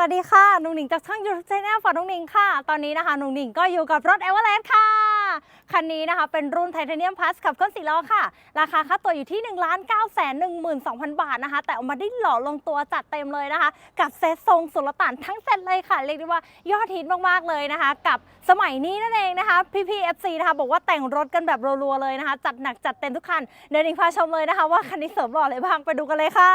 วัสดีค่ะ นุ่งหนิงจากช่องยูทูบชาแนลฝอนุ่งหนิงค่ะ ตอนนี้นะคะ นุ่งหนิงก็อยู่กับรถเอเวอเรสต์ค่ะ คันนี้นะคะเป็นรุ่นไทเทเนียมพ u สขับเคลื่อนสี่ล้อค่ะ ราคาค่าตัวอยู่ที่ 1 9 1 2 0 0 0 บาทนะคะ แต่เอามาได้หล่อลงตัวจัดเต็มเลยนะคะ กับเซตทรงสุลต่านทั้งเซตเลยค่ะ เรียกได้ว่ายอดฮิตมากๆเลยนะคะ กับสมัยนี้นั่นเองนะคะพี่พี FC นะคะบอกว่าแต่งรถกันแบบรัวๆเลยนะคะ จัดหนักจัดเต็มทุกคันเดี๋ยวหนิงพาชมเลยนะคะ ว่าคันนี้เสริมหล่ออะไรบ้างไปดูกันเลยค่ะ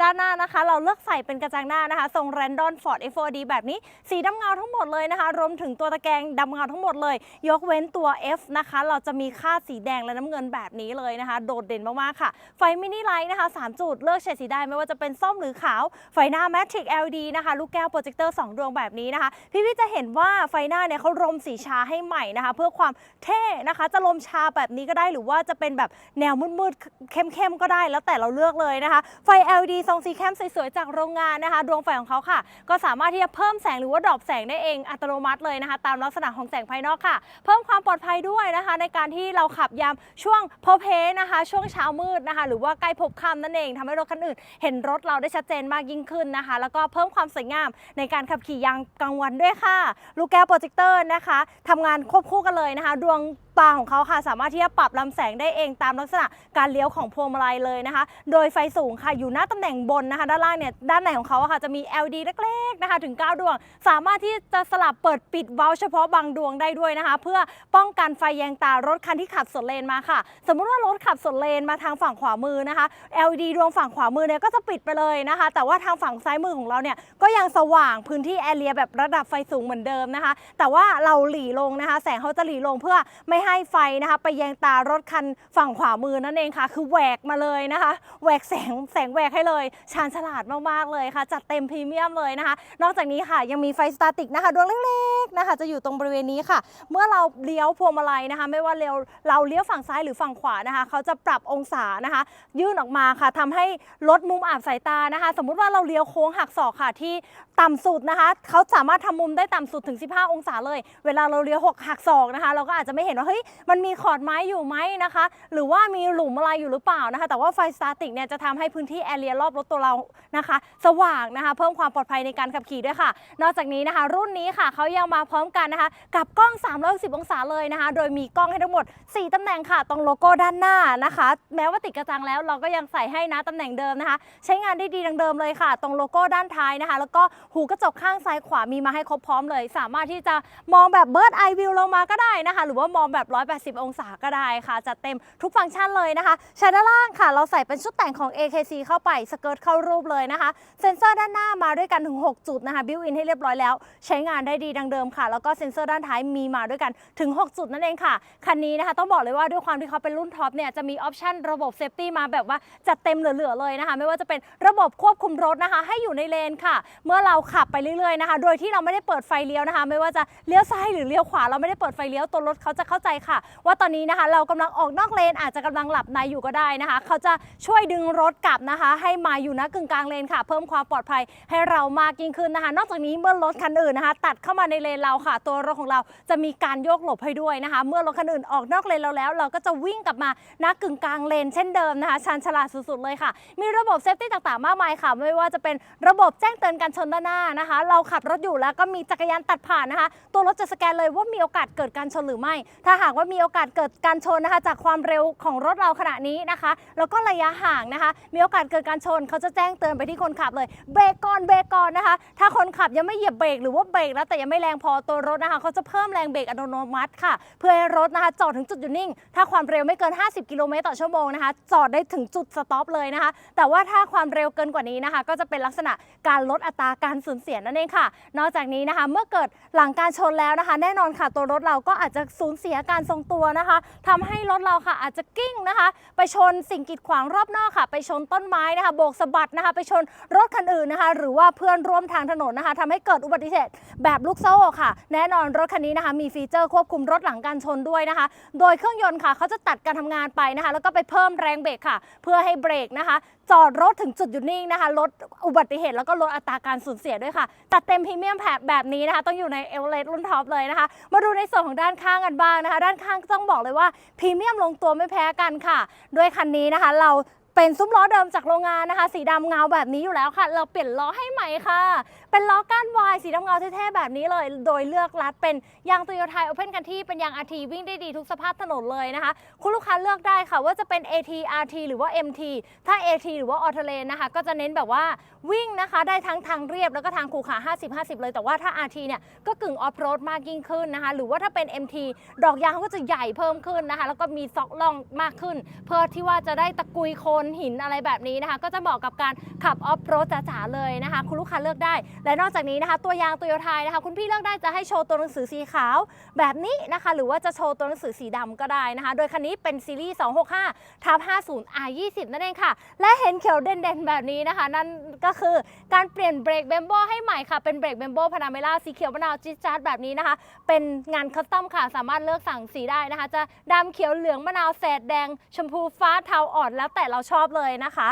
ด้านหน้านะคะ เราเลือกใส่เป็นกระจังหน้านะคะทรงแรนดอนฟอร์ด F4D แบบนี้สีดำเงาทั้งหมดเลยนะคะ รวมถึงตัวตะแกรงดำเงาทั้งหมดเลย ยกเว้นตัว F นะคะ เราจะมีค่าสีแดงและน้ำเงินแบบนี้เลยนะคะ โดดเด่นมาก ๆ ค่ะ ไฟมินิไลท์นะคะ 3 จุดเลือกเฉดสีได้ไม่ว่าจะเป็นส้มหรือขาว ไฟหน้า Matrix LED นะคะ ลูกแก้วโปรเจคเตอร์ 2 ดวงแบบนี้นะคะ พี่ ๆ จะเห็นว่าไฟหน้าเนี่ยเขารมสีชาให้ใหม่นะคะ เพื่อความเท่นะคะ จะรมชาแบบนี้ก็ได้หรือว่าจะเป็นแบบแนวมืด ๆ เข้ม ๆ ก็ได้แล้วแต่เราเลือกเลยนะคะ ไฟ LED ทรงสีเข้มสวย ๆ จากโรงงานนะคะ ดวงไฟของเขาค่ะ ก็สามารถที่จะเพิ่มแสงหรือว่าดรอปแสงได้เองอัตโนมัติเลยนะคะ ตามลักษณะของแสงภายนอกค่ะ เพิ่มความปลอดภัยด้วยนะคะ ในการที่เราขับยามช่วงโพเพนะคะ ช่วงเช้ามืดนะคะ หรือว่าใกล้พบค่ำนั่นเองทำให้รถคันอื่น เห็นรถเราได้ชัดเจนมากยิ่งขึ้นนะคะ แล้วก็เพิ่มความสวยงามในการขับขี่ยามกลางวันด้วยค่ะ ลูกแก้วโปรเจคเตอร์นะคะทำงานควบคู่กันเลยนะคะ ดวงตาของเขาค่ะสามารถที่จะปรับลำแสงได้เองตามลักษณะการเลี้ยวของพวงมาลัยเลยนะคะ โดยไฟสูงค่ะอยู่หน้าตำแหน่งบนนะคะ ด้านล่างเนี่ยด้านในของเขาค่ะจะมี LED เล็กๆนะคะ ถึง 9 ดวง สามารถที่จะสลับเปิดปิดเบาล์วเฉพาะบางดวงได้ด้วยนะคะ เพื่อป้องกันไฟแยงตารถคันที่ขับสวนเลนมาค่ะ สมมุติว่ารถขับสวนเลนมาทางฝั่งขวามือนะคะ LED ดวงฝั่งขวามือเนี่ยก็จะปิดไปเลยนะคะ แต่ว่าทางฝั่งซ้ายมือของเราเนี่ยก็ยังสว่างพื้นที่แอเรียแบบระดับไฟสูงเหมือนเดิมนะคะ แต่ว่าเราหลีลงนะคะ แสงเขาจะหลีลงเพื่อไม่ให้ไฟนะคะ ไปแยงตารถคันฝั่งขวามือนั่นเองค่ะ คือแหวกมาเลยนะคะแหวกแสงแสงแหวกให้เลยชาญฉลาดมากๆเลยค่ะ จัดเต็มพรีเมียมเลยนะคะ นอกจากนี้ค่ะยังมีไฟสตาติกนะคะดวงเล็กๆนะคะ จะอยู่ตรงบริเวณนี้ค่ะ เมื่อเราเลี้ยวพวงมาลัยนะคะ ไม่ว่าเลี้ยวเราเลี้ยวฝั่งซ้ายหรือฝั่งขวานะคะเขาจะปรับองศานะคะ ยื่นออกมาค่ะทำให้ลดมุมอับสายตานะคะ สมมุติว่าเราเลี้ยวโค้งหักศอกค่ะที่ต่ำสุดนะคะเขาสามารถทำมุมได้ต่ำสุดถึง 15 องศาเลย เวลาเราเลี้ยวหกหักศอกนะคะ เราก็อาจจะไม่เห็นว่าฮ้ยมันมีขอดไม้อยู่ไหมนะคะ หรือว่ามีหลุมอะไรอยู่หรือเปล่านะคะ แต่ว่าไฟสตาติกเนี่ยจะทำให้พื้นที่แอเรียรอบรถตัวเรานะคะ สว่างนะคะ เพิ่มความปลอดภัยในการขับขี่ด้วยค่ะ นอกจากนี้นะคะ รุ่นนี้ค่ะเขายังมาพร้อมกันนะคะ กับกล้อง 360 องศาเลยนะคะ โดยมีกล้องให้ทั้งหมด 4ตำแหน่งค่ะ ตรงโลโก้ด้านหน้านะคะ แม้ว่าติดกระจังแล้วเราก็ยังใส่ให้นะตำแหน่งเดิมนะคะ ใช้งานได้ดีดังเดิมเลยค่ะ ตรงโลโก้ด้านท้ายนะคะ แล้วก็หูกระจกข้างซ้ายขวามีมาให้ครบพร้อมเลย สามารถที่จะมองแบบเบิร์ดไอวิวลงมาก็ได้นะคะ หรือว่ามองแบบ180 องศาก็ได้ค่ะจัดเต็มทุกฟังก์ชันเลยนะคะช้ด้านล่างค่ะ เราใส่เป็นชุดแต่งของ AKC เข้าไปสเกิร์ตเข้ารูปเลยนะคะ เซ็นเซอร์ด้านหน้ามาด้วยกันถึง 6 จุดนะคะบิวอินให้เรียบร้อยแล้ว ใช้งานได้ดีดังเดิมค่ะ แล้วก็เซ็นเซอร์ด้านท้ายมีมาด้วยกันถึง 6 จุดนั่นเองค่ะ คันนี้นะคะต้องบอกเลยว่าด้วยความที่เขาเป็นรุ่นท็อปเนี่ยจะมีออปชันระบบเซฟตี้มาแบบว่าจัดเต็มเหลือๆเลยนะคะ ไม่ว่าจะเป็นระบบควบคุมรถนะคะ ให้อยู่ในเลนค่ะ เมื่อเราขับไปเรื่อยๆนะคะ โดยที่เราไม่ได้เปิดไฟเลี้ยวนะคะ ไม่ว่าจะเลี้ยวซ้ายหรือเลี้ยวขวาเราไม่ได้เปิดไฟเลี้ยวตัวรถเขาจะเข้าใจค่ะ ว่าตอนนี้นะคะเรากำลังออกนอกเลนอาจจะกำลังหลับในอยู่ก็ได้นะคะ เขาจะช่วยดึงรถกลับนะคะ ให้มาอยู่ณกึ่งกลางเลนค่ะ เพิ่มความปลอดภัยให้เรามากยิ่งขึ้นนะคะ นอกจากนี้เมื่อรถคันอื่นนะคะ ตัดเข้ามาในเลนเราค่ะ ตัวรถของเราจะมีการโยกหลบให้ด้วยนะคะ เมื่อรถคันอื่นออกนอกเลนเราแล้ว เราก็จะวิ่งกลับมาณกึ่งกลางเลน เช่นเดิมนะคะชันฉลาดสุดๆเลยค่ะ มีระบบเซฟตี้ต่างๆมากมายค่ะ ไม่ว่าจะเป็นระบบแจ้งเตือนการชนด้านหน้านะคะ เราขับรถอยู่แล้วก็มีจักรยานตัดผ่านนะคะ ตัวรถจะสแกนเลยว่ามีโอกาสเกิดการชนหรือไม่ ถ้าหากว่ามีโอกาสเกิดการชนนะคะ จากความเร็วของรถเราขณะนี้นะคะ แล้วก็ระยะห่างนะคะ มีโอกาสเกิดการชนเขาจะแจ้งเตือนไปที่คนขับเลยเบรกก่อนเบรกก่อนนะคะ ถ้าคนขับยังไม่เหยียบเบรกหรือว่าเบรกแล้วแต่ยังไม่แรงพอตัวรถนะคะเขาจะเพิ่มแรงเบรกอัตโนมัติค่ะ เพื่อให้รถนะคะจอดถึงจุดหยุดนิ่ง ถ้าความเร็วไม่เกิน 50 กิโลเมตรต่อชั่วโมงนะคะ จอดได้ถึงจุดสต็อปเลยนะคะ แต่ว่าถ้าความเร็วเกินกว่านี้นะคะ ก็จะเป็นลักษณะการลดอัตราการสูญเสียนั่นเองค่ะ นอกจากนี้นะคะ เมื่อเกิดหลังการชนแล้วนะคะ แน่นอนค่ะตัวรถเราก็อาจจะสูญเสียการทรงตัวนะคะทำให้รถเราค่ะอาจจะกิ้งนะคะ ไปชนสิ่งกีดขวางรอบนอกค่ะ ไปชนต้นไม้นะคะ โบกสะบัดนะคะ ไปชนรถคันอื่นนะคะ หรือว่าเพื่อนร่วมทางถนนนะคะทำให้เกิดอุบัติเหตุแบบลูกโซ่ค่ะ แน่นอนรถคันนี้นะคะ มีฟีเจอร์ควบคุมรถหลังการชนด้วยนะคะ โดยเครื่องยนต์ค่ะเขาจะตัดการทำงานไปนะคะ แล้วก็ไปเพิ่มแรงเบรกค่ะ เพื่อให้เบรกนะคะจอดรถถึงจุดหยุดนิ่งนะคะลดอุบัติเหตุแล้วก็ลดอัตราการสูญเสียด้วยค่ะตัดเต็มพรีเมียมแผแบบนี้นะคะ ต้องอยู่ในเอเวอเรสต์รุ่นท็อปเลยนะคะ มาดูในส่วนของด้านข้างกันบ้างนะคะ ด้านข้างต้องบอกเลยว่าพรีเมียมลงตัวไม่แพ้กันค่ะด้วยคันนี้นะคะ เรา เป็นซุ้มล้อเดิมจากโรงงานนะคะ สีดำเงาแบบนี้อยู่แล้วค่ะ เราเปลี่ยนล้อให้ใหม่ค่ะ เป็นล้อก้านวายสีดำเงาเท่ๆแบบนี้เลย โดยเลือกรัดเป็นยางโตโยต้าโอเพนกันที่เป็นยาง RT วิ่งได้ดีทุกสภาพถนนเลยนะคะ คุณลูกค้าเลือกได้ค่ะว่าจะเป็น AT RT หรือว่า MT ถ้า AT หรือว่าออเทเลนนะคะ ก็จะเน้นแบบว่าวิ่งนะคะ ได้ทั้งทางเรียบแล้วก็ทางขูขา 50 50 เลยแต่ว่าถ้า RT เนี่ยก็กึ่งออฟโรดมากยิ่งขึ้นนะคะ หรือว่าถ้าเป็น MT ดอกยางเขาก็จะใหญ่เพิ่มขึ้นนะคะ แล้วก็มีซอกล่องมากขึ้น เพื่อที่ว่าจะได้ตะกุยโคนหินอะไรแบบนี้นะคะ ก็จะเหมาะกับการขับออฟโรดจ๋าๆเลยนะคะ คุณลูกค้าเลือกได้ และนอกจากนี้นะคะ ตัวยางตัวยไทยนะคะ คุณพี่เลือกได้จะให้โชว์ตัวหนังสือสีขาวแบบนี้นะคะ หรือว่าจะโชว์ตัวหนังสือสีดำก็ได้นะคะ โดยคันนี้เป็นซีรีส์ 265ทับ50 R20 นั่นเองค่ะ และเห็นเขียวเด่นๆแบบนี้นะคะ นั่นก็คือการเปลี่ยนเบรกเบมโบให้ใหม่ค่ะ เป็นเบรกเบมโบพานาเมล่าสีเขียวมะนาวจิ๊ดจ๊าดแบบนี้นะคะ เป็นงานคัสตอมค่ะ สามารถเลือกสั่งสีได้นะคะ จะดำเขียวเหลืองมะนาวแสดแดงชมพูฟ้าเทาอ่อนแล้วแต่เราชชอบเลยนะคะ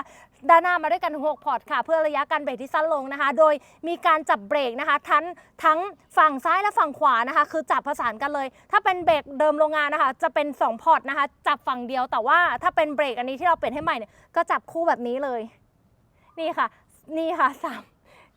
ด้านหน้ามาด้วยกันถึง6พอร์ตค่ะ เพื่อระยะการเบรกที่สั้นลงนะคะ โดยมีการจับเบรกนะคะ ทั้งทั้งฝั่งซ้ายและฝั่งขวานะคะ คือจับผสานกันเลย ถ้าเป็นเบรกเดิมโรงงานนะคะ จะเป็น 2 พอร์ตนะคะ จับฝั่งเดียว แต่ว่าถ้าเป็นเบรกอันนี้ที่เราเปลี่ยนให้ใหม่เนี่ยก็จับคู่แบบนี้เลย นี่ค่ะ นี่ค่ะสาม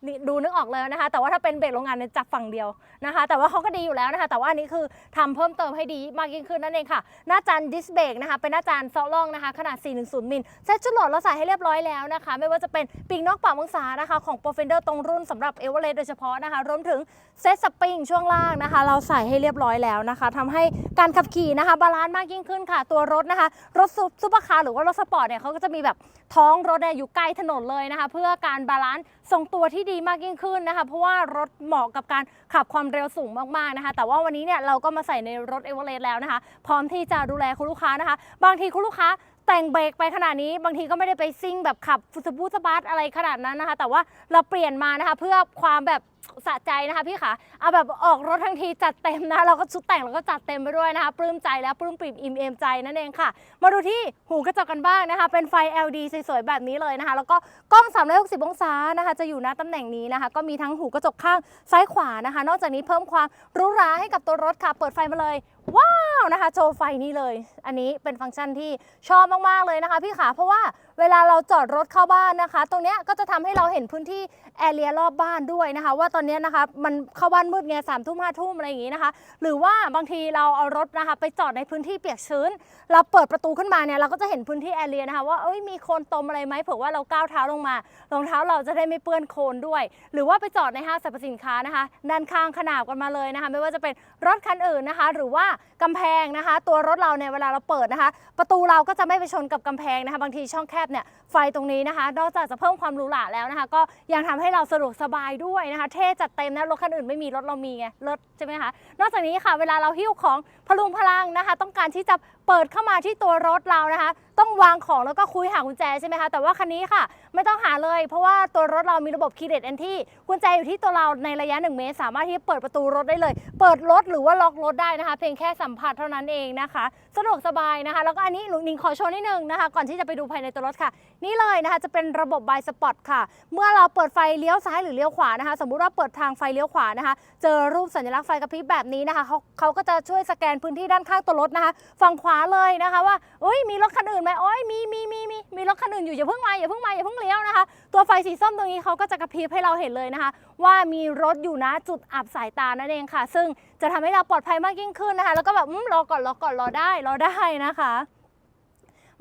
นี่ดูนึกออกเลยนะคะ แต่ว่าถ้าเป็นเบรกโรงงานเนี่ยจับฝั่งเดียวนะคะ แต่ว่าเขาก็ดีอยู่แล้วนะคะ แต่ว่าอันนี้คือทำเพิ่มเติมให้ดีมากยิ่งขึ้นนั่นเองค่ะ หน้าจานดิสเบรกนะคะเป็นหน้าจานซอล่องนะคะ ขนาด 410 มิลเซ็ตจุดโหลดเราใส่ให้เรียบร้อยแล้วนะคะ ไม่ว่าจะเป็นปีกนอกปากมังสานะคะของ p r o f e n d e r ตรงรุ่นสำหรับเอเวอเรสต์โดยเฉพาะนะคะ รวมถึงเซตสปริงช่วงล่างนะคะ เราใส่ให้เรียบร้อยแล้วนะคะทำให้การขับขี่นะคะบาลานซ์มากยิ่งขึ้นค่ะ ตัวรถนะคะ รถซุปซุปเปอร์คาร์หรือว่ารถสปอร์ตเนี่ยเขาก็จะมีแบบท้องรถเนี่ยอยู่ใกล้ถนนเลยนะคะ เพื่อการบาลานซ์ทรงตัวที่ดีมากยิ่งขึ้นนะคะ เพราะว่ารถเหมาะกับการขับความเร็วสูงมากๆนะคะ แต่ว่าวันนี้เนี่ยเราก็มาใส่ในรถเอเวอเรสต์แล้วนะคะ พร้อมที่จะดูแลคุณลูกค้านะคะ บางทีคุณลูกค้าแต่งเบรกไปขนาดนี้บางทีก็ไม่ได้ไปซิ่งแบบขับฟุตบูสบัสอะไรขนาดนั้นนะคะ แต่ว่าเราเปลี่ยนมานะคะเพื่อความแบบ สะใจนะคะพี่คะเอาแบบออกรถทั้งทีจัดเต็มนะเราก็ชุดแต่งเราก็จัดเต็มไปด้วยนะคะปลื้มใจแล้วปลื้มปริ่มอิ่มเอมใจนั่นเองค่ะ มาดูที่หูกระจกกันบ้างนะคะ เป็นไฟ LED สวยๆแบบนี้เลยนะคะ แล้วก็กล้อง 360 องศานะคะ จะอยู่ณตำแหน่งนี้นะคะ ก็มีทั้งหูกระจกข้างซ้ายขวานะคะ นอกจากนี้เพิ่มความรู้ราให้กับตัวรถค่ะ เปิดไฟมาเลยว้าวนะคะโชว์ไฟนี่เลย อันนี้เป็นฟังก์ชันที่ชอบมาก ๆ เลยนะคะพี่ขาเพราะว่าเวลาเราจอดรถเข้าบ้านนะคะ ตรงนี้ก็จะทำให้เราเห็นพื้นที่แอเรียรอบบ้านด้วยนะคะ ว่าตอนนี้นะคะมันเข้าบ้านมืดไงสามทุ่มห้าทุ่มอะไรอย่างงี้นะคะ หรือว่าบางทีเราเอารถนะคะไปจอดในพื้นที่เปียกชื้น เราเปิดประตูขึ้นมาเนี่ยเราก็จะเห็นพื้นที่แอเรียนะคะว่าเอ้ยมีโคลนตมอะไรไหมเผื่อว่าเราก้าวเท้าลงมารองเท้าเราจะได้ไม่เปื้อนโคลนด้วย หรือว่าไปจอดในห้างสรรพสินค้านะคะด้านข้างขนาบกันมาเลยนะคะ ไม่ว่าจะเป็นรถคันอื่นนะคะ หรือว่ากำแพงนะคะ ตัวรถเราเนี่ยเวลาเราเปิดนะคะ ประตูเราก็จะไม่ไปชนกับกำแพงนะคะ บางทีช่องแคบเนี่ยไฟตรงนี้นะคะ นอกจากจะเพิ่มความหรูหราแล้วนะคะ ก็ยังทำให้เราสะดวกสบายด้วยนะคะ เท่จัดเต็มนะรถคันอื่นไม่มีรถเรามีไงรถใช่ไหมคะนอกจากนี้ค่ะเวลาเราหิ้วของพลุงพลังนะคะ ต้องการที่จะเปิดเข้ามาที่ตัวรถเรานะคะต้องวางของแล้วก็คุยหากุญแจใช่ไหมคะ แต่ว่าคันนี้ค่ะ ไม่ต้องหาเลย เพราะว่าตัวรถเรามีระบบ keyless entry กุญแจอยู่ที่ตัวเราในระยะ 1 เมตร สามารถที่จะเปิดประตูรถได้เลย เปิดรถหรือว่าล็อกรถได้นะคะ เพียงแค่สัมผัสเท่านั้นเองนะคะ สะดวกสบายนะคะ แล้วก็อันนี้หนูนิงขอโชว์นิดนึงนะคะ ก่อนที่จะไปดูภายในตัวรถค่ะ นี่เลยนะคะจะเป็นระบบ by spot ค่ะ เมื่อเราเปิดไฟเลี้ยวซ้ายหรือเลี้ยวขวานะคะ สมมุติว่าเปิดทางไฟเลี้ยวขวานะคะ เจอรูปสัญลักษณ์ไฟกระพริบแบบนี้นะคะเขาเขาก็จะช่วยสแกนพื้นที่ด้านข้างตัวรถนะคะ ฝั่งขวาเลยนะคะว่าเอ้ยมีรถคันอื่นไหมโอ้ยมีมีมีมีมีรถคันอื่นอยู่อย่าเพิ่งมาอย่าเพิ่งมาอย่าเพิ่งเลี้ยวนะคะ ตัวไฟสีส้มตรงนี้เขาก็จะกระพริบให้เราเห็นเลยนะคะ ว่ามีรถอยู่นะจุดอับสายตานั่นเองค่ะ ซึ่งจะทำให้เราปลอดภัยมากยิ่งขึ้นนะคะ แล้วก็แบบอืมรอก่อนรอก่อนรอได้รอได้นะคะ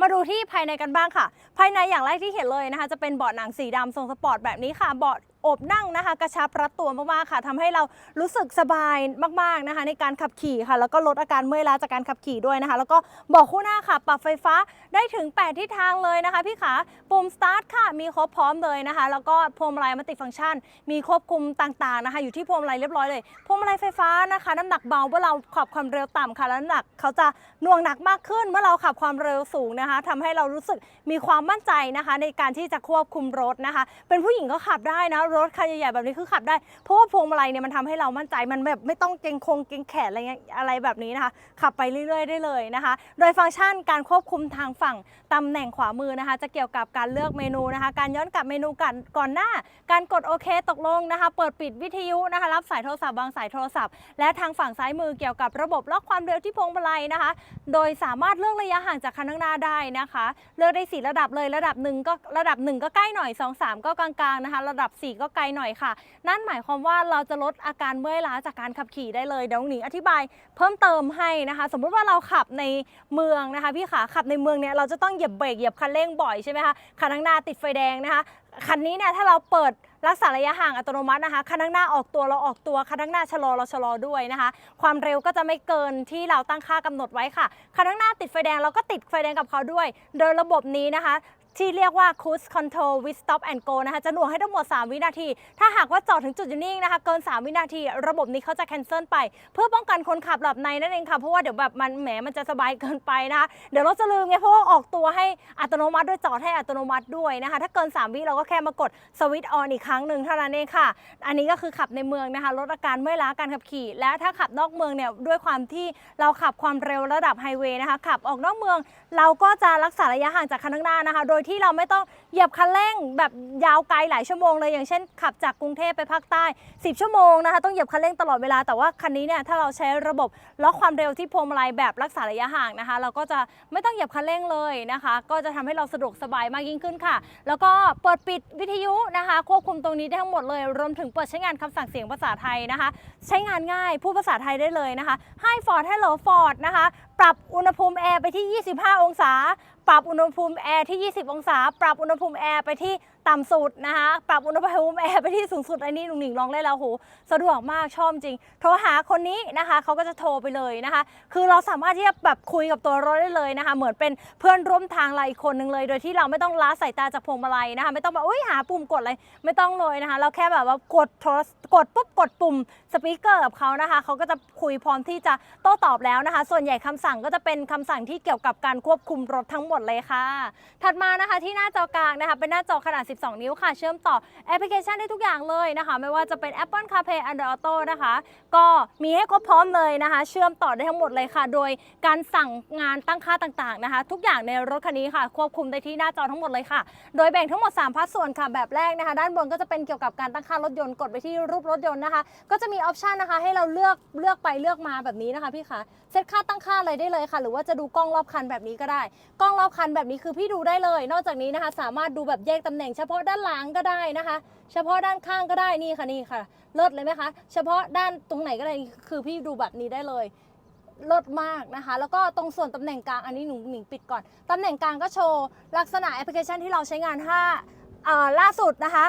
มาดูที่ภายในกันบ้างค่ะ ภายในอย่างแรกที่เห็นเลยนะคะ จะเป็นเบาะหนังสีดำทรงสปอร์ตแบบนี้ค่ะ เบาะ อบนั่งนะคะ กระชับรัดตัวมากๆค่ะทำให้เรารู้สึกสบายมากๆนะคะ ในการขับขี่ค่ะ แล้วก็ลดอาการเมื่อยล้าจากการขับขี่ด้วยนะคะ แล้วก็บาะคู่หน้าค่ะ ปรับไฟฟ้าได้ถึง 8 ทิศทางเลยนะคะ พี่ขาปุ่มสตาร์ทค่ะมีครบพร้อมเลยนะคะ แล้วก็พวงมาลัยมัลติฟังก์ชัน มีควบคุมต่างๆนะคะ อยู่ที่พวงมาลัยเรียบร้อยเลยพวงมาลัยไฟฟ้านะคะ น้ำหนักเบาเมื่อเราขับความเร็วต่ำค่ะแล้วน้ำหนักเขาจะหน่วงหนักมากขึ้นเมื่อเราขับความเร็วสูงนะคะทำให้เรารู้สึกมีความมั่นใจนะคะ ในการที่จะควบคุมรถนะคะ เป็นผู้หญิงก็ขับได้นะรถคันใหญ่ๆแบบนี้คือขับได้ เพราะว่าพวงมาลัยเนี่ยมันทำให้เรามั่นใจมันแบบไม่ต้องเกรงคงเกรงแขนอะไรเงี้ยอะไรแบบนี้นะคะ ขับไปเรื่อยๆได้เลยนะคะ โดยฟังก์ชันการควบคุมทางฝั่งตำแหน่งขวามือนะคะ จะเกี่ยวกับการเลือกเมนูนะคะ การย้อนกลับเมนูก่อนก่อนหน้า การกดโอเคตกลงนะคะ เปิดปิดวิทยุนะคะ รับสายโทรศัพท์วางสายโทรศัพท์ และทางฝั่งซ้ายมือเกี่ยวกับระบบล็อกความเร็วที่พวงมาลัยนะคะ โดยสามารถเลือกระยะห่างจากคันข้างหน้าได้นะคะ เลือกได้สี่ระดับเลยระดับหนึ่งก็ระดับหนึ่งก็ใกล้หน่อยสองสามก็กลางๆนะคะ ระดับสี่ก็ไกลหน่อยค่ะ นั่นหมายความว่าเราจะลดอาการเมื่อยล้าจากการขับขี่ได้เลยเดี๋ยวหนิงอธิบายเพิ่มเติมให้นะคะ สมมุติว่าเราขับในเมืองนะคะพี่ขาขับในเมืองเนี่ยเราจะต้องเหยียบเบรกเหยียบคันเร่งบ่อยใช่ไหมคะคันข้างหน้าติดไฟแดงนะคะคันนี้เนี่ยถ้าเราเปิดรักษาระยะห่างอัตโนมัตินะคะคันข้างหน้าออกตัวเราออกตัวคันข้างหน้าชะลอเราชะลอด้วยนะคะ ความเร็วก็จะไม่เกินที่เราตั้งค่ากำหนดไว้ค่ะคันข้างหน้าติดไฟแดงเราก็ติดไฟแดงกับเขาด้วย โดยระบบนี้นะคะ ที่เรียกว่า cruise control with stop and go นะคะ จะหน่วงให้ทั้งหมด 3 วินาที ถ้าหากว่าจอดถึงจุดยุดนิ่งนะคะ เกิน 3 วินาที ระบบนี้เขาจะ cancel ไป เพื่อป้องกันคนขับหลับในนั่นเองค่ะ เพราะว่าเดี๋ยวแบบมันแหมมันจะสบายเกินไปนะคะ เดี๋ยวเราจะลืมไง เพราะว่าออกตัวให้อัตโนมัติด้วยจอดให้อัตโนมัติด้วยนะคะ ถ้าเกิน 3 วิเราก็แค่มากดสวิตช์ออนอีกครั้งหนึ่งเท่านั้นเองค่ะ อันนี้ก็คือขับในเมืองนะคะ ลดอาการเมื่อยล้าการขับขี่ และถ้าขับนอกเมืองเนี่ย ด้วยความที่เราขับความเร็วระดับไฮเวย์นะคะ ขับออกนอกเมือง เราก็จะรักษาระยะห่างจากคันข้างหน้านะคะ โดยที่เราไม่ต้องเหยียบคันเร่งแบบยาวไกลหลายชั่วโมงเลยอย่างเช่นขับจากกรุงเทพไปภาคใต้ 10 ชั่วโมงนะคะต้องเหยียบคันเร่งตลอดเวลาแต่ว่าคันนี้เนี่ยถ้าเราใช้ระบบล็อกความเร็วที่พวงมาลัยแบบรักษาระยะห่างนะคะ เราก็จะไม่ต้องเหยียบคันเร่งเลยนะคะ ก็จะทำให้เราสะดวกสบายมากยิ่งขึ้นค่ะ แล้วก็เปิดปิดวิทยุนะคะ ควบคุมตรงนี้ได้ทั้งหมดเลย รวมถึงเปิดใช้งานคำสั่งเสียงภาษาไทยนะคะ ใช้งานง่ายพูดภาษาไทยได้เลยนะคะให้ Ford Hello Ford นะคะ ปรับอุณหภูมิแอร์ไปที่ 25 องศา ปรับอุณหภูมิแอร์ที่ 20 องศา ปรับอุณหภูมิแอร์ไปที่ ต่ำสุดนะคะ ปรับอุณหภูมิแอร์ไปที่สูงสุดอันนี้หนุ่งหนิงลองได้แล้วโหสะดวกมากชอบจริง โทรหาคนนี้นะคะเขาก็จะโทรไปเลยนะคะ คือเราสามารถที่จะแบบคุยกับตัวรถได้เลยนะคะ เหมือนเป็นเพื่อนร่วมทางเราอีกคนหนึ่งเลย โดยที่เราไม่ต้องล้าสายตาจากพวงมาลัยนะคะ ไม่ต้องแบบอุ้ยหาปุ่มกดอะไรไม่ต้องเลยนะคะ เราแค่แบบว่ากดโทรกดปุ๊บกดปุ่มสปีกเกอร์กับเขานะคะเขาก็จะคุยพร้อมที่จะโต้ตอบแล้วนะคะ ส่วนใหญ่คำสั่งก็จะเป็นคำสั่งที่เกี่ยวกับการควบคุมรถทั้งหมดเลยค่ะ ถัดมานะคะที่หน้าจอกลางนะคะเป็นหน้าจอขนาด12 นิ้วค่ะ เชื่อมต่อแอปพลิเคชันได้ทุกอย่างเลยนะคะ ไม่ว่าจะเป็น Apple CarPlay Android Auto นะคะ ก็มีให้ครบพร้อมเลยนะคะ เชื่อมต่อได้ทั้งหมดเลยค่ะ โดยการสั่งงานตั้งค่าต่างๆนะคะ ทุกอย่างในรถคันนี้ค่ะ ควบคุมได้ที่หน้าจอทั้งหมดเลยค่ะ โดยแบ่งทั้งหมด 3พาร์ทส่วนค่ะ แบบแรกนะคะ ด้านบนก็จะเป็นเกี่ยวกับการตั้งค่ารถยนต์กดไปที่รูปรถยนต์นะคะ ก็จะมีออปชันนะคะ ให้เราเลือกเลือกไปเลือกมาแบบนี้นะคะพี่คะเซตค่าตั้งค่าอะไรได้เลยค่ะ หรือว่าจะดูกล้องรอบคันแบบนี้ก็ได้ กล้องรอบคันแบบนี้คือพี่ดูได้เลย นอกจากนี้นะคะ สามารถดูแบบแยกตำแหน่งพาะด้านหลังก็ได้นะคะ เฉพาะด้านข้างก็ได้นี่ค่ะนี่ค่ะเลิศเลยไหมคะ เฉพาะด้านตรงไหนก็ได้คือพี่ดูแบบนี้ได้เลยเลิศมากนะคะ แล้วก็ตรงส่วนตำแหน่งกลางอันนี้หนูหนิงปิดก่อน ตำแหน่งกลางก็โชว์ลักษณะแอปพลิเคชันที่เราใช้งานถ้าล่าสุดนะคะ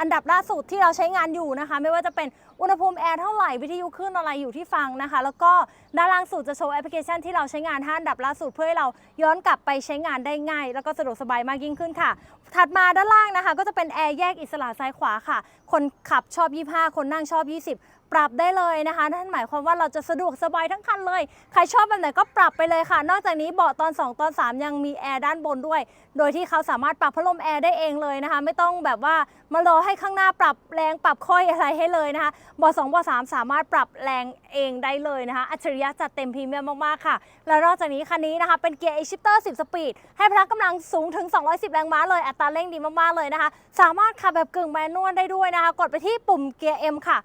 อันดับล่าสุดที่เราใช้งานอยู่นะคะ ไม่ว่าจะเป็น อุณหภูมิแอร์เท่าไหร่วิทยุคลื่นอะไรอยู่ที่ฟังนะคะ แล้วก็ด้านล่างสุดจะโชว์แอปพลิเคชันที่เราใช้งาน5อันดับล่าสุดเพื่อให้เราย้อนกลับไปใช้งานได้ง่าย แล้วก็สะดวกสบายมากยิ่งขึ้นค่ะ ถัดมาด้านล่างนะคะ ก็จะเป็นแอร์แยกอิสระซ้ายขวาค่ะ คนขับชอบ 25 คนนั่งชอบ 20 ปรับได้เลยนะคะนั่นหมายความว่าเราจะสะดวกสบายทั้งคันเลย ใครชอบแบบไหนก็ปรับไปเลยค่ะ นอกจากนี้เบาะตอน 2 ตอน 3 ยังมีแอร์ด้านบนด้วย โดยที่เขาสามารถปรับพัดลมแอร์ได้เองเลยนะคะ ไม่ต้องแบบว่ามารอให้ข้างหน้าปรับแรงปรับค่อยอะไรให้เลยนะคะเบาะ2เบาะ3สามารถปรับแรงเองได้เลยนะคะ อัจฉริยะจัดเต็มพรีเมียมมากๆค่ะ แล้วนอกจากนี้คันนี้นะคะเป็นเกียร์ e shifter 10 สปีด ให้พละกำลังสูงถึง 210 แรงม้าเลย อัตราเร่งดีมากๆเลยนะคะ สามารถขับแบบกึ่งแมนนวลได้ด้วยนะคะ กดไปที่ปุ่มเกียร์ M ค่ะ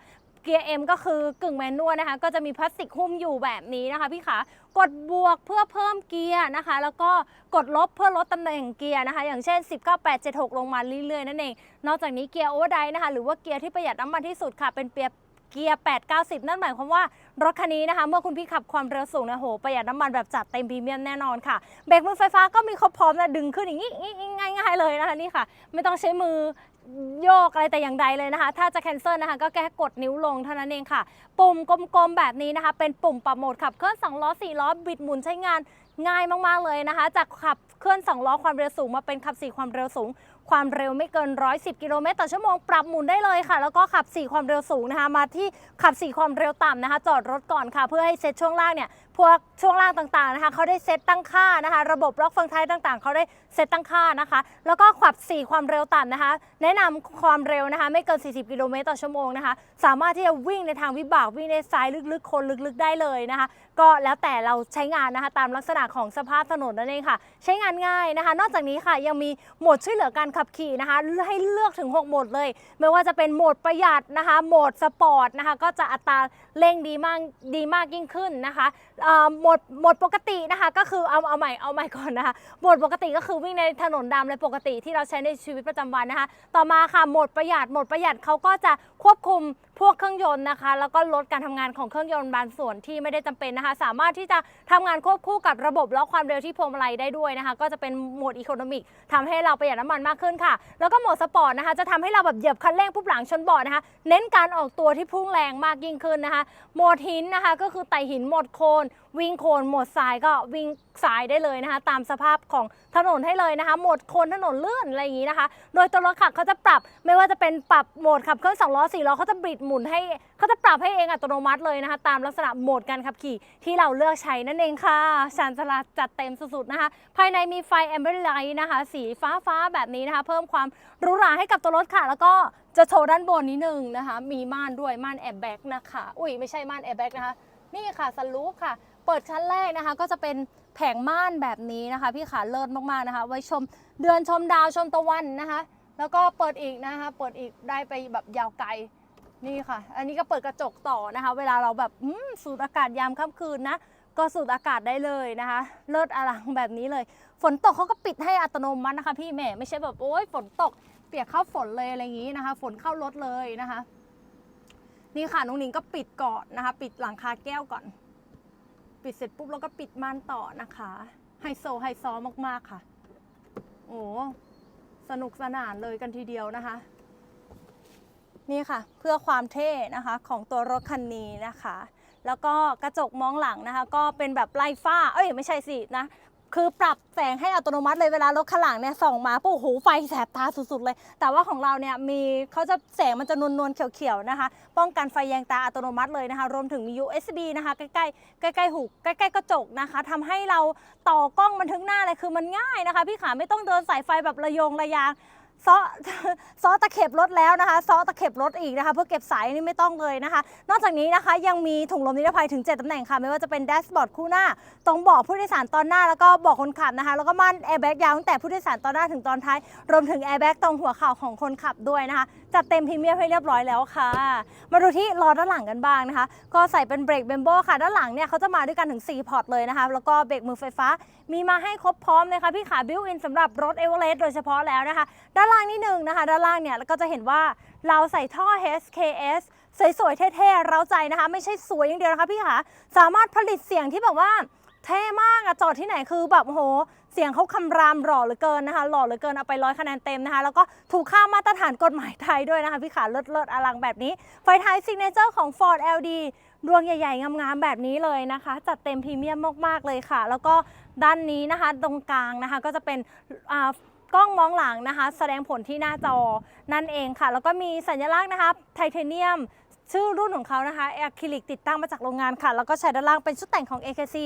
เกียร์ M ก็คือกึ่งแมนนวลนะคะ ก็จะมีพลาสติกหุ้มอยู่แบบนี้นะคะพี่ขากดบวกเพื่อเพิ่มเกียร์นะคะ แล้วก็กดลบเพื่อลดตำแหน่งเกียร์นะคะ อย่างเช่น 19876 ลงมาเรื่อยๆ นั่นเอง นอกจากนี้เกียร์โอเวอร์ไดนะคะ หรือว่าเกียร์ที่ประหยัดน้ำมันที่สุดค่ะ เป็นเปียร์เกียร์ 8 90 นั่นหมายความว่ารถคันนี้นะคะ เมื่อคุณพี่ขับความเร็วสูงนะโห ประหยัดน้ำมันแบบจัดเต็มพรีเมียมแน่นอนค่ะ เบรกมือไฟฟ้าก็มีครบพร้อมนะ ดึงขึ้นอย่างนี้ง่ายๆเลยนะคะนี่ค่ะ ไม่ต้องใช้มือ โยกอะไรแต่อย่างใดเลยนะคะ ถ้าจะแคนเซิลนะคะ ก็แค่กดนิ้วลงเท่านั้นเองค่ะ ปุ่มกลมๆแบบนี้นะคะ เป็นปุ่มปรับโหมดขับเคลื่อน2ล้อ4ล้อบิดหมุนใช้งานง่ายมากๆเลยนะคะ จากขับเคลื่อน2ล้อความเร็วสูงมาเป็นขับ4ความเร็วสูง ความเร็วไม่เกิน 110 กิโลเมตรต่อชั่วโมงปรับหมุนได้เลยค่ะ แล้วก็ขับ 4 ความเร็วสูงนะคะ มาที่ขับ 4 ความเร็วต่ำนะคะ จอดรถก่อนค่ะ เพื่อให้เซตช่วงล่างเนี่ยพวกช่วงล่างต่างๆนะคะเขาได้เซตตั้งค่านะคะ ระบบล็อกฟังก์ชันต่างๆเขาได้เซตตั้งค่านะคะ แล้วก็ขับ 4 ความเร็วต่ำนะคะ แนะนำความเร็วนะคะ ไม่เกิน 40 กิโลเมตรต่อชั่วโมงนะคะ สามารถที่จะวิ่งในทางวิบากวิ่งในซ้ายลึกๆ คนลึกๆ ได้เลยนะคะก็แล้วแต่เราใช้งานนะคะ ตามลักษณะของสภาพถนนนั่นเองค่ะ ใช้งานง่ายนะคะ นอกจากนี้ค่ะยังมีโหมดช่วยเหลือการขับขี่นะคะ ให้เลือกถึง 6 โหมดเลย ไม่ว่าจะเป็นโหมดประหยัดนะคะ โหมดสปอร์ตนะคะ ก็จะอัตราเร่งดีมากดีมากยิ่งขึ้นนะคะโหมดโหมดปกตินะคะ ก็คือเอาเอาใหม่เอาใหม่ก่อนนะคะโหมดปกติก็คือวิ่งในถนนดำเลยปกติที่เราใช้ในชีวิตประจำวันนะคะ ต่อมาค่ะโหมดประหยัดโหมดประหยัดเขาก็จะควบคุม พวกเครื่องยนต์นะคะ แล้วก็ลดการทำงานของเครื่องยนต์บางส่วนที่ไม่ได้จำเป็นนะคะ สามารถที่จะทำงานควบคู่กับระบบล็อกความเร็วที่พวงมาลัยได้ด้วยนะคะ ก็จะเป็นโหมดอีโคโนมิกทำให้เราประหยัดน้ำมันมากขึ้นค่ะ แล้วก็โหมดสปอร์ตนะคะจะทำให้เราแบบเหยียบคันเร่งปุ๊บหลังชนเบาะนะคะ เน้นการออกตัวที่พุ่งแรงมากยิ่งขึ้นนะคะ โหมดหินนะคะ ก็คือไต่หินโหมดโคน วิ่งโคนหมดทรายก็วิ่งสายได้เลยนะคะ ตามสภาพของถนนให้เลยนะคะ หมดโคนถนนเลื่อนอะไรอย่างนี้นะคะ โดยตัวรถขับเขาจะปรับไม่ว่าจะเป็นปรับโหมดขับเคลื่อนสองล้อสี่ล้อเขาจะบิดหมุนให้เขาจะปรับให้เองอัตโนมัติเลยนะคะ ตามลักษณะโหมดการขับขี่ที่เราเลือกใช้นั่นเองค่ะชานชาลาจัดเต็มสุดๆนะคะ ภายในมีไฟแอมเบอร์ไลท์นะคะ สีฟ้าฟ้าๆแบบนี้นะคะ เพิ่มความหรูหราให้กับตัวรถค่ะ แล้วก็จะโชว์ด้านบนนิดนึงนะคะ มีม่านด้วยม่านแอร์แบ็กนะคะ อุ้ยไม่ใช่ม่านแอร์แบ็กนะคะ นี่ค่ะสลูปค่ะ ปิดชั้นแรกนะคะ ก็จะเป็นแผงม่านแบบนี้นะคะ พี่ขาเลิศมากๆนะคะ ไว้ชมเดือนชมดาวชมตะวันนะคะ แล้วก็เปิดอีกนะคะ เปิดอีกได้ไปแบบยาวไกลนี่ค่ะ อันนี้ก็เปิดกระจกต่อนะคะ เวลาเราแบบสูดอากาศยามค่ำคืนนะก็สูดอากาศได้เลยนะคะ เลิศอลังแบบนี้เลย ฝนตกเขาก็ปิดให้อัตโนมัตินะคะพี่แม่ไม่ใช่แบบโอ๊ยฝนตก เปียกเข้าฝนเลยอะไรอย่างนี้นะคะ ฝนเข้ารถเลยนะคะ นี่ค่ะน้องนิงก็ปิดก่อนนะคะ ปิดหลังคาแก้วก่อน ปิดเสร็จปุ๊บเราก็ปิดม่านต่อนะคะไฮโซไฮซอมากๆค่ะ โอ้สนุกสนานเลยกันทีเดียวนะคะ นี่ค่ะ เพื่อความเท่นะคะของตัวรถคันนี้นะคะ แล้วก็กระจกมองหลังนะคะ ก็เป็นแบบไล่ฟ้า เอ้ยไม่ใช่สินะ คือปรับแสงให้อัตโนมัติเลยเวลารถข้างหลังเนี่ยส่องมาปุ๊บโอ้โหไฟแสบตาสุดๆเลย แต่ว่าของเราเนี่ยมีเขาจะแสงมันจะนวลๆเขียวๆนะคะ ป้องกันไฟแยงตาอัตโนมัติเลยนะคะ รวมถึงมี USB นะคะใกล้ๆใกล้ๆหูใกล้ๆกระจกนะคะทำให้เราต่อกล้องบันทึกหน้าเลยคือมันง่ายนะคะ พี่ขาไม่ต้องเดินสายไฟแบบระยงระยาง ซ้อซ้อตะเข็บรถแล้วนะคะซ้อตะเข็บรถอีกนะคะ เพื่อเก็บสายนี่ไม่ต้องเลยนะคะ นอกจากนี้นะคะยังมีถุงลมนิรภัยถึง 7ตำแหน่งค่ะ ไม่ว่าจะเป็นแดชบอร์ดคู่หน้า ตรงเบาะผู้โดยสารตอนหน้าแล้วก็เบาะคนขับนะคะ แล้วก็ม่านแอร์แบ็กยาวตั้งแต่ผู้โดยสารตอนหน้าถึงตอนท้าย รวมถึงแอร์แบ็กตรงหัวเข่าของคนขับด้วยนะคะ จัดเต็มพรีเมียมให้เรียบร้อยแล้วค่ะ มาดูที่ล้อด้านหลังกันบ้างนะคะ ก็ใส่เป็นเบรกเบมโบค่ะ ด้านหลังเนี่ยเขาจะมาด้วยกันถึง 4 พอร์ตเลยนะคะ แล้วก็เบรกมือไฟฟ้า มีมาให้ครบพร้อมเลยค่ะพี่ขาบิวอินสำหรับรถเอเวอเรสต์โดยเฉพาะแล้วนะคะ ด้านล่างนิดนึงนะคะ ด้านล่างเนี่ยก็จะเห็นว่าเราใส่ท่อ HKS สวยๆ เท่ๆ เราใจนะคะ ไม่ใช่สวยอย่างเดียวนะคะพี่ขาสามารถผลิตเสียงที่แบบว่าเท่มากอะจอดที่ไหนคือแบบโห เสียงเขาคำรามหล่อเหลือเกินนะคะ หล่อเหลือเกินเอาไปร้อยคะแนนเต็มนะคะ แล้วก็ถูกค่ามาตรฐานกฎหมายไทยด้วยนะคะ พี่ขาเลิศเลิศอลังแบบนี้ ไฟท้ายซิกเนเจอร์ของ Ford LD ดวงใหญ่ๆ งามๆ แบบนี้เลยนะคะ จัดเต็มพรีเมียมมากๆ เลยค่ะ แล้วก็ด้านนี้นะคะ ตรงกลางนะคะ ก็จะเป็นกล้องมองหลังนะคะ แสดงผลที่หน้าจอนั่นเองค่ะ แล้วก็มีสัญลักษณ์นะคะไทเทเนียม ชื่อรุ่นของเขานะคะอะคริลิกติดตั้งมาจากโรงงานค่ะ แล้วก็ใช้ด้านล่างเป็นชุดแต่งของ AKC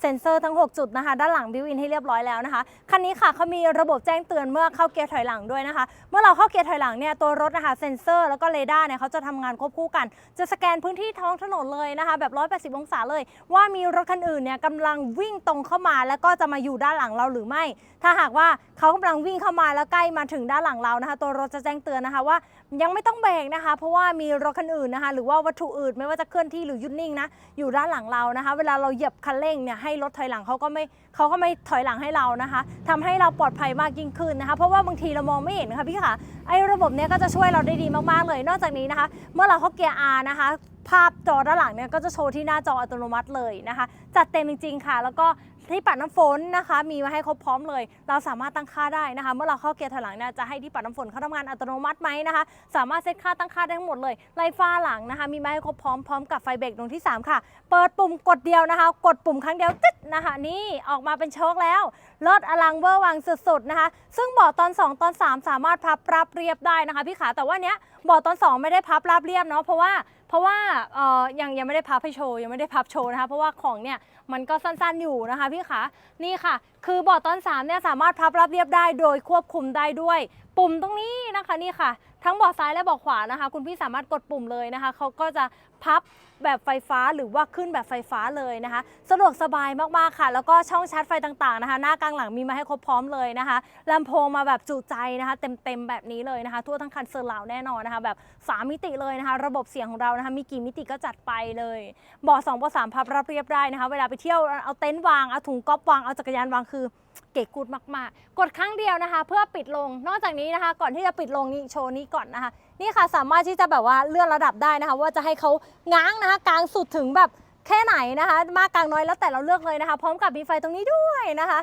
เซ็นเซอร์ทั้ง 6 จุดนะคะ ด้านหลังบิวอินให้เรียบร้อยแล้วนะคะ คันนี้ค่ะเขามีระบบแจ้งเตือนเมื่อเข้าเกียร์ถอยหลังด้วยนะคะ เมื่อเราเข้าเกียร์ถอยหลังเนี่ยตัวรถนะคะเซ็นเซอร์แล้วก็เรดาร์เนี่ยเขาจะทำงานควบคู่กัน จะสแกนพื้นที่ท้องถนนเลยนะคะ แบบ 180 องศาเลย ว่ามีรถคันอื่นเนี่ยกำลังวิ่งตรงเข้ามา แล้วก็จะมาอยู่ด้านหลังเราหรือไม่ ถ้าหากว่าเขากำลังวิ่งเข้ามาแล้วใกล้มาถึงด้านหลังเรานะคะ ตัวรถจะแจ้งเตือนนะคะว่า ยังไม่ต้องเบรกนะคะ เพราะว่ามีรถคันอื่นนะคะ หรือว่าวัตถุอื่นไม่ว่าจะเคลื่อนที่หรือยุดนิ่งนะอยู่ด้านหลังเรานะคะ เวลาเราเหยียบคันเร่งเนี่ยให้รถถอยหลังเขาก็ไม่เขาก็ไม่ถอยหลังให้เรานะคะทำให้เราปลอดภัยมากยิ่งขึ้นนะคะ เพราะว่าบางทีเรามองไม่เห็นค่ะพี่ค่ะไอ้ระบบเนี้ยก็จะช่วยเราได้ดีมากๆเลย นอกจากนี้นะคะ เมื่อเราเข้าเกียร์ R นะคะภาพจอด้านหลังเนี่ยก็จะโชว์ที่หน้าจออัตโนมัติเลยนะคะ จัดเต็มจริง ๆ ค่ะ แล้วก็ ที่ปัดน้ำฝนนะคะ มีมาให้ครบพร้อมเลย เราสามารถตั้งค่าได้นะคะ เมื่อเราเข้าเกียร์ถอยหลังเนี่ยจะให้ที่ปัดน้ำฝนเขาทำงานอัตโนมัติไหมนะคะ สามารถเซตค่าตั้งค่าได้ทั้งหมดเลยไลฟ้าหลังนะคะ มีมาให้ครบพร้อมพร้อมกับไฟเบรกดวงที่ 3 ค่ะ เปิดปุ่มกดเดียวนะคะ กดปุ่มครั้งเดียวตึ๊ดนะคะ นี่ออกมาเป็นโชคแล้วลดอลังเวอร์วังสุดๆนะคะ ซึ่งเบาะตอน 2 ตอน 3 สามารถพับรับเรียบได้นะคะพี่ขาแต่ว่าเนี้ยเบาะตอน 2 ไม่ได้พับรับเรียบเนาะเพราะว่า เพราะว่าเอ่อยังยังไม่ได้พับให้โชว์ยังไม่ได้พับโชว์นะคะเพราะว่าของเนี่ยมันก็สั้นๆอยู่นะคะพี่ขานี่ค่ะ คือเบาะตอน3เนี่ยสามารถพับรับเรียบได้โดยควบคุมได้ด้วยปุ่มตรงนี้นะคะนี่ค่ะ ทั้งบาะซ้ายและบาะขวานะคะ คุณพี่สามารถกดปุ่มเลยนะคะเขาก็จะพับแบบไฟฟ้าหรือว่าขึ้นแบบไฟฟ้าเลยนะคะ สะดวกสบายมากๆค่ะ แล้วก็ช่องชาร์จไฟต่างๆนะคะ หน้ากลางหลังมีมาให้ครบพร้อมเลยนะคะลำโพงมาแบบจุใจนะคะ เต็มๆแบบนี้เลยนะคะ ทั่วทั้งคันเซอร์ราวแน่นอนนะคะ แบบ 3 มิติเลยนะคะ ระบบเสียงของเรานะคะ มีกี่มิติก็จัดไปเลยเบาะ2เบาะ3พับรับเรียบได้นะคะ เวลาไปเที่ยวเอาเต็นท์วางเอาถุงก๊อฟวางเอาจักรยานวางคือ เก๋กูดมากๆ กดครั้งเดียวนะคะ เพื่อปิดลง นอกจากนี้นะคะ ก่อนที่จะปิดลงนี่โชว์นี้ก่อนนะคะ นี่ค่ะสามารถที่จะแบบว่าเลื่อนระดับได้นะคะ ว่าจะให้เขาง้างนะคะกลางสุดถึงแบบแค่ไหนนะคะ มากกลางน้อยแล้วแต่เราเลือกเลยนะคะ พร้อมกับมีไฟตรงนี้ด้วยนะคะ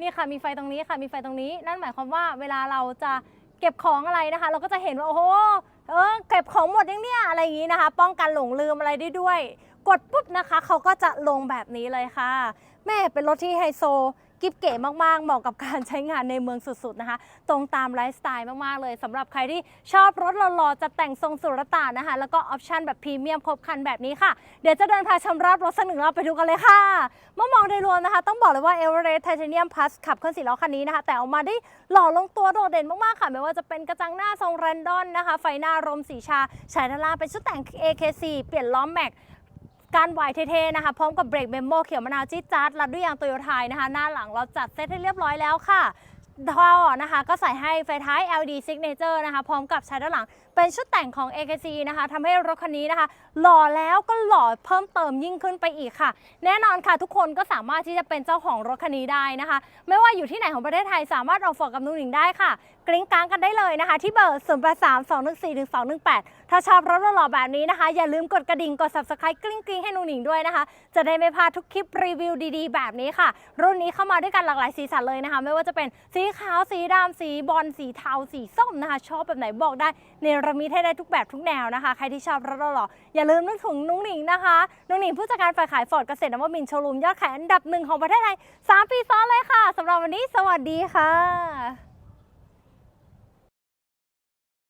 นี่ค่ะมีไฟตรงนี้ค่ะมีไฟตรงนี้ นั่นหมายความว่าเวลาเราจะเก็บของอะไรนะคะ เราก็จะเห็นว่าโอ้โหเออเก็บของหมดยังเนี่ยอะไรอย่างนี้นะคะ ป้องกันหลงลืมอะไรได้ด้วย กดปุ๊บนะคะเขาก็จะลงแบบนี้เลยค่ะ แม่เป็นรถที่ไฮโซ กิฟเก๋มากๆ เหมาะกับการใช้งานในเมืองสุดๆนะคะ ตรงตามไลฟ์สไตล์มากๆเลยสำหรับใครที่ชอบรถหล่อๆ จะแต่งทรงสุรตานนะคะ แล้วก็ออปชั่นแบบพรีเมียมครบครันแบบนี้ค่ะ เดี๋ยวจะเดินพาชมรอบรถสักหนึ่งรอบไปดูกันเลยค่ะ เมื่อมองโดยรวมนะคะ ต้องบอกเลยว่า e v e r e s t Titanium Plus ขับเคลื่อนสี่ล้อคันนี้นะคะ แต่ออกมาได้หล่อลงตัวโดดเด่นมากๆค่ะ ไม่ว่าจะเป็นกระจังหน้าทรงแรนดอนนะคะ ไฟหน้ารมสีชาฉายด้านล่างเป็นชุดแต่ง AKC เปลี่ยนล้อแม็ก การวายเท่ๆนะคะ พร้อมกับเบรกเบมโมเขียวมะนาวจี๊ดจ๊าดรัดด้วยยางโตโยไทยนะคะ หน้าหลังเราจัดเซตให้เรียบร้อยแล้วค่ะท่อนะคะ ก็ใส่ให้ไฟท้าย LED Signature นะคะ พร้อมกับใช้ด้านหลัง เป็นชุดแต่งของ AKC นะคะทำให้รถคันนี้นะคะ หล่อแล้วก็หล่อเพิ่มเติมยิ่งขึ้นไปอีกค่ะ แน่นอนค่ะทุกคนก็สามารถที่จะเป็นเจ้าของรถคันนี้ได้นะคะ ไม่ว่าอยู่ที่ไหนของประเทศไทยสามารถออกฟอร์กับนุ่งหนิงได้ค่ะกริ้งกลางกันได้เลยนะคะ ที่เบอร์0 8 3 2 1 4 1 2 1 8 ถ้าชอบรถหล่อแบบนี้นะคะ อย่าลืมกดกระดิ่งกด subscribe กริ้งกริ้งให้นุ่งหนิงด้วยนะคะ จะได้ไม่พลาดทุกคลิปรีวิวดีๆ แบบนี้ค่ะ รุ่นนี้เข้ามาด้วยกันหลากหลายสีสันเลยนะคะ ไม่ว่าจะเป็นสีขาวสีดำสีบอลสีเทาสีส้มนะคะ ชอบแบบไหนบอกได้ เนรมิตให้ได้ทุกแบบทุกแนวนะคะ ใครที่ชอบรถหล่ออย่าลืมนึกถึงนุ้งหนิงนะคะนุ้งหนิงผู้จัดการฝ่ายขายฟอร์ดเกษตรนวมินโชลูมยอดขายอันดับหนึ่งของประเทศไทยสามปีซ้อนเลยค่ะสำหรับวันนี้ สวัสดีค่ะ